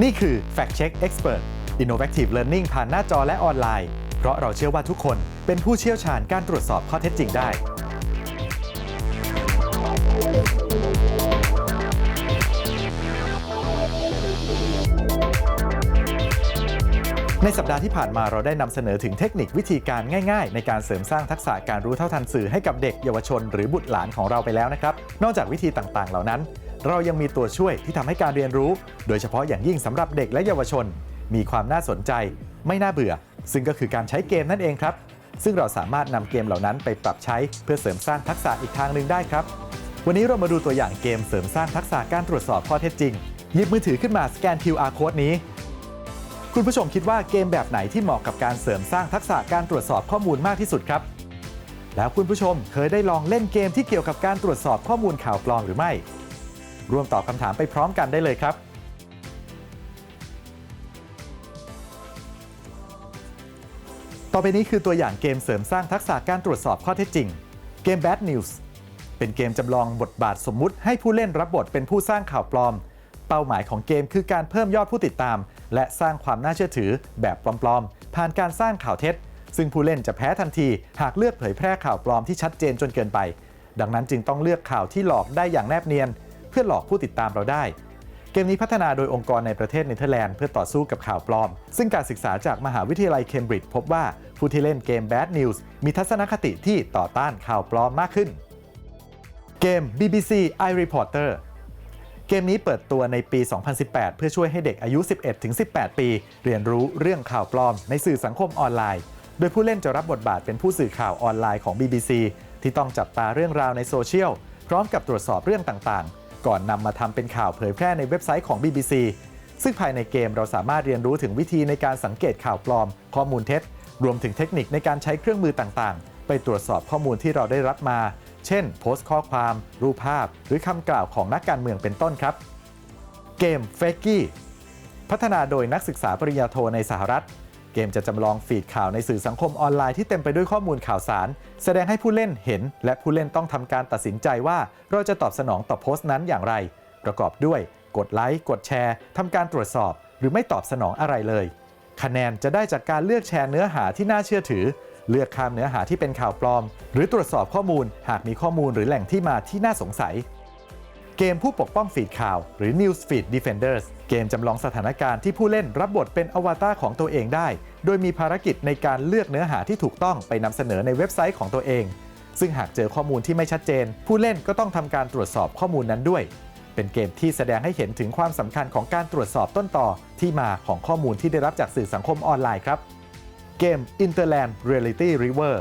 นี่คือ Fact Check Expert Innovative Learning ผ่านหน้าจอและออนไลน์ เพราะเราเชื่อว่าทุกคนเป็นผู้เชี่ยวชาญการตรวจสอบข้อเท็จจริงได้ ในสัปดาห์ที่ผ่านมาเราได้นำเสนอถึงเทคนิควิธีการง่าย ๆ ในการเสริมสร้างทักษะการรู้เท่าทันสื่อให้กับเด็กเยาวชน หรือบุตรหลานของเราไปแล้วนะครับ นอกจากวิธีต่างๆ เหล่านั้น เรายังมีตัวช่วยที่ทำให้การเรียนรู้ โดยเฉพาะอย่างยิ่งสำหรับเด็กและเยาวชน มีความน่าสนใจ ไม่น่าเบื่อ ซึ่งก็คือการใช้เกมนั่นเองครับ ซึ่งเราสามารถนำเกมเหล่านั้นไปปรับใช้เพื่อเสริมสร้างทักษะอีกทางหนึ่งได้ครับ วันนี้เรามาดูตัวอย่างเกมเสริมสร้างทักษะการตรวจสอบข้อเท็จจริงหยิบมือถือขึ้นมาสแกน QR code นี้ คุณผู้ชมคิดว่าเกมแบบไหนที่เหมาะกับการเสริมสร้างทักษะการตรวจสอบข้อมูลมากที่สุดครับ แล้วคุณผู้ชมเคยได้ลองเล่นเกมที่เกี่ยวกับการตรวจสอบข้อมูลข่าวปลอมหรือไม่ ร่วมตอบคำถามไปพร้อมกันได้เลยครับ ต่อไปนี้คือตัวอย่างเกมเสริมสร้างทักษะการตรวจสอบข้อเท็จจริง เกม Bad News เป็นเกมจำลองบทบาทสมมุติให้ผู้เล่นรับบทเป็นผู้สร้างข่าวปลอม เป้าหมายของเกมคือการเพิ่มยอดผู้ติดตาม และสร้างความน่าเชื่อถือแบบปลอมๆ ผ่านการสร้างข่าวเท็จ ซึ่งผู้เล่นจะแพ้ทันที หากเลือกเผยแพร่ข่าวปลอมที่ชัดเจนจนเกินไป ดังนั้นจึงต้องเลือกข่าวที่หลอกได้อย่างแนบเนียน เพื่อหลอกผู้ติดตามเราได้ เกมนี้พัฒนาโดยองค์กรในประเทศเนเธอร์แลนด์เพื่อต่อสู้กับข่าวปลอม ซึ่งการศึกษาจากมหาวิทยาลัยเคมบริดจ์พบว่าผู้ที่เล่นเกม Bad News มีทัศนคติที่ต่อต้านข่าวปลอมมากขึ้น เกม BBC iReporter เกมนี้เปิดตัวในปี 2018 เพื่อช่วยให้เด็กอายุ 11-18 ปี เรียนรู้เรื่องข่าวปลอมในสื่อสังคมออนไลน์ โดยผู้เล่นจะรับบทบาทเป็นผู้สื่อข่าวออนไลน์ของ BBC ที่ต้องจับตาเรื่องราวในโซเชียล พร้อมกับตรวจสอบเรื่องต่างๆ ก่อนนำมาทำเป็นข่าวเผยแพร่ในเว็บไซต์ของ BBC ซึ่งภายในเกมเราสามารถเรียนรู้ถึงวิธีในการสังเกตข่าวปลอม ข้อมูลเท็จ รวมถึงเทคนิคในการใช้เครื่องมือต่างๆ ไปตรวจสอบข้อมูลที่เราได้รับมา เช่น โพสต์ข้อความ รูปภาพ หรือคำกล่าวของนักการเมืองเป็นต้นครับ เกม f a k e พัฒนาโดยนักศึกษาปริญญาโทในสหรัฐ เกมจะจำลองฟีดข่าวในสื่อสังคมออนไลน์ที่เต็มไปด้วยข้อมูลข่าวสาร แสดงให้ผู้เล่นเห็น และผู้เล่นต้องทำการตัดสินใจว่า เราจะตอบสนองต่อโพสต์นั้นอย่างไร ประกอบด้วย กดไลค์กดแชร์ทำการตรวจสอบ หรือไม่ตอบสนองอะไรเลย คะแนนจะได้จากการเลือกแชร์เนื้อหาที่น่าเชื่อถือ เลือกข้ามเนื้อหาที่เป็นข่าวปลอม หรือตรวจสอบข้อมูล หากมีข้อมูลหรือแหล่งที่มาที่น่าสงสัย เกมผู้ปกป้องฟีดข่าว หรือ News Feed Defenders เกมจำลองสถานการณ์ที่ผู้เล่นรับบทเป็นอวตารของตัวเองได้ โดยมีภารกิจในการเลือกเนื้อหาที่ถูกต้องไปนำเสนอในเว็บไซต์ของตัวเอง ซึ่งหากเจอข้อมูลที่ไม่ชัดเจน ผู้เล่นก็ต้องทำการตรวจสอบข้อมูลนั้นด้วย เป็นเกมที่แสดงให้เห็นถึงความสำคัญของการตรวจสอบต้นต่อ ที่มาของข้อมูลที่ได้รับจากสื่อสังคมออนไลน์ครับ เกม Interland Reality River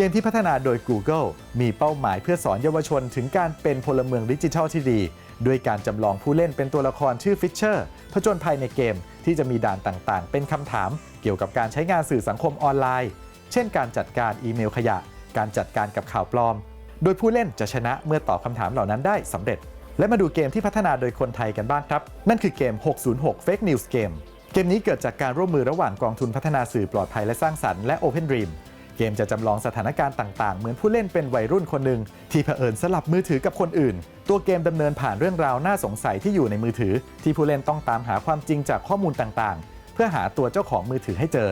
เกมที่พัฒนาโดย Google มีเป้าหมายเพื่อสอนเยาวชนถึงการเป็นพลเมืองดิจิทัลที่ดี ด้วยการจำลองผู้เล่นเป็นตัวละครชื่อฟิชเชอร์ผจญภัยในเกมที่จะมีด่านต่างๆ เป็นคำถาม เกี่ยวกับการใช้งานสื่อสังคมออนไลน์ เช่น การจัดการอีเมลขยะ การจัดการกับข่าวปลอม โดยผู้เล่นจะชนะเมื่อตอบคำถามเหล่านั้นได้สำเร็จ และมาดูเกมที่พัฒนาโดยคนไทยกันบ้างครับ นั่นคือเกม 606 Fake News Game เกมนี้เกิดจากการร่วมมือระหว่างกองทุนพัฒนาสื่อปลอดภัยและสร้างสรรค์และ Open Dream เกมจะจำลองสถานการณ์ต่างๆ เหมือนผู้เล่นเป็นวัยรุ่นคนหนึ่งที่เผอิญสลับมือถือกับคนอื่น ตัวเกมดำเนินผ่านเรื่องราวน่าสงสัยที่อยู่ในมือถือ ที่ผู้เล่นต้องตามหาความจริงจากข้อมูลต่างๆ เพื่อหาตัวเจ้าของมือถือให้เจอ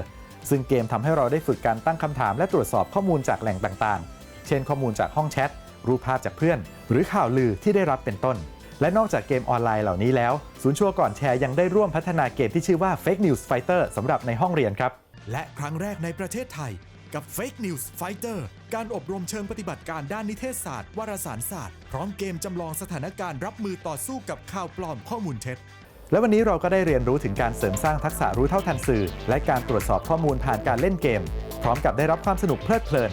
ซึ่งเกมทำให้เราได้ฝึกการตั้งคำถามและตรวจสอบข้อมูลจากแหล่งต่างๆ เช่น ข้อมูลจากห้องแชทรูปภาพจากเพื่อน หรือข่าวลือที่ได้รับเป็นต้น และนอกจากเกมออนไลน์เหล่านี้แล้ว ศูนย์ชัวร์ก่อนแชร์ยังได้ร่วมพัฒนาเกมที่ชื่อว่า Fake News Fighter สำหรับในห้องเรียนครับ และครั้งแรกในประเทศไทย กับ Fake News Fighter การอบรมเชิงปฏิบัติการด้านนิเทศศาสตร์วารสารศาสตร์ พร้อมเกมจำลองสถานการณ์รับมือต่อสู้กับข่าวปลอมข้อมูลเท็จ และวันนี้เราก็ได้เรียนรู้ถึงการเสริมสร้างทักษะรู้เท่าทันสื่อ และการตรวจสอบข้อมูลผ่านการเล่นเกม พร้อมกับได้รับความสนุกเพลิดเพลิน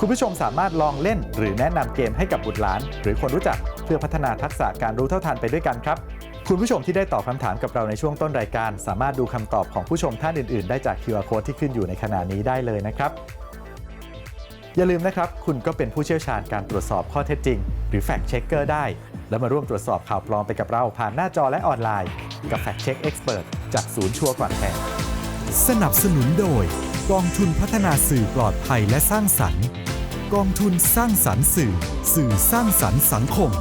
คุณผู้ชมสามารถลองเล่น หรือแนะนำเกมให้กับบุตรหลาน หรือคนรู้จักเพื่อพัฒนาทักษะการรู้เท่าทันไปด้วยกันครับ คุณผู้ชมที่ได้ตอบคำถามกับเราในช่วงต้นรายการ สามารถดูคำตอบของผู้ชมท่านอื่นๆ ได้จาก QR code ที่ขึ้นอยู่ในขณะนี้ได้เลยนะครับ อย่าลืมนะครับ คุณก็เป็นผู้เชี่ยวชาญการตรวจสอบข้อเท็จจริง หรือ Fact Checker ได้ แล้วมาร่วมตรวจสอบข่าวปลอมไปกับเราผ่านหน้าจอและออนไลน์ กับ Fact Check Expert จากศูนย์ชัวร์ก่อนแชร์สนับสนุนโดย กองทุนพัฒนาสื่อปลอดภัยและสร้างสรรค์ กองทุนสร้างสรรค์สื่อ สื่อสร้างสรรค์สังคม